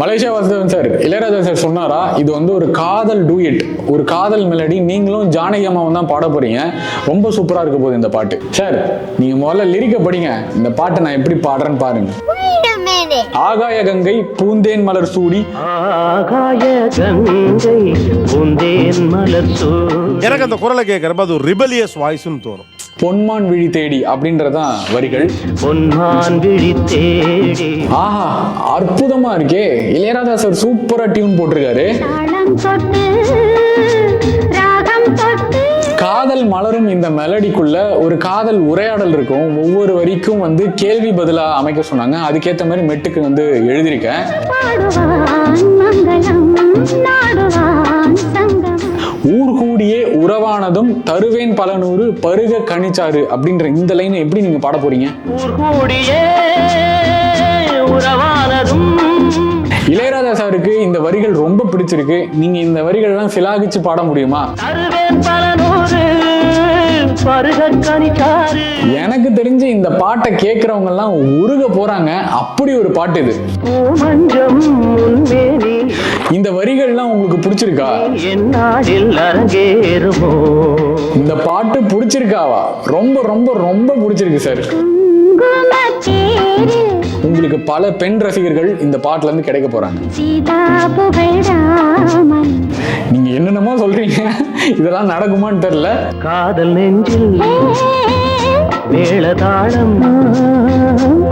Malaysia Vasudevan sir Ilaiyaraaja sir சொன்னாரா இது வந்து ஒரு காதல் டூயட் ஒரு காதல் மெலடி நீங்களும் ஜானகி அம்மாவும் தான் பாட போறீங்க ரொம்ப சூப்பரா இருக்க போகுது இந்த பாட்டு. சார் நீங்க முதல்ல லிரிக்க படிங்க இந்த பாட்டை நான் எப்படி பாடுறேன்னு பாருங்க. ஆகாய கங்கை பூந்தேன் மலர் சூடி. ஆகாய கங்கை பூந்தேன் மலர் சூடி எனக்கு அந்த குரலை கேட்கறப்ப அது ஒரு ரிபலியஸ் வாய்ஸ்னு தோணும். பொன்மான் விழி தேடி அப்படின்றதான் வரிகள். பொன்மான் விழி தேடி. ஆஹா அற்புதமா இருக்கே. இளையராஜா சார் சூப்பரா டியூன் போட்டிருக்காரு. தாளம் தொட்டு ராகம் தொட்டு. காதல் மலரும் இந்த மெலடிக்குள்ள ஒரு காதல் உரையாடல் இருக்கும். ஒவ்வொரு வரிக்கும் வந்து கேள்வி பதிலா அமைக்க சொன்னாங்க. அதுக்கேத்த மாதிரி மெட்டுக்கு வந்து எழுதியிருக்கேன். உறவானதும் தருவேன் பல நூறு பருக கணிச்சாரு அப்படின்ற இந்த லைனை எப்படி நீங்க பாட போறீங்க? இளையராஜா சாருக்கு இந்த வரிகள் ரொம்ப பிடிச்சிருக்கு. நீங்க இந்த வரிகள்லாம் சிலாகிச்சு பாட முடியுமா? எனக்கு தெரிஞ்சு இந்த பாட்டை கேட்கறவங்க எல்லாம் உருக போறாங்க. அப்படி ஒரு பாட்டு இது. இந்த வரிகள்லாம் உங்களுக்கு பிடிச்சிருக்கா? இந்த பாட்டு பிடிச்சிருக்காவா? ரொம்ப ரொம்ப ரொம்ப பிடிச்சிருக்கு சார். உங்களுக்கு பல பெண் ரசிகர்கள் இந்த பாட்டுல இருந்து கிடைக்க போறாங்க. இதெல்லாம் நடக்குமான்னு தெரியல. காதல் நெஞ்சில் மேளதாளம்.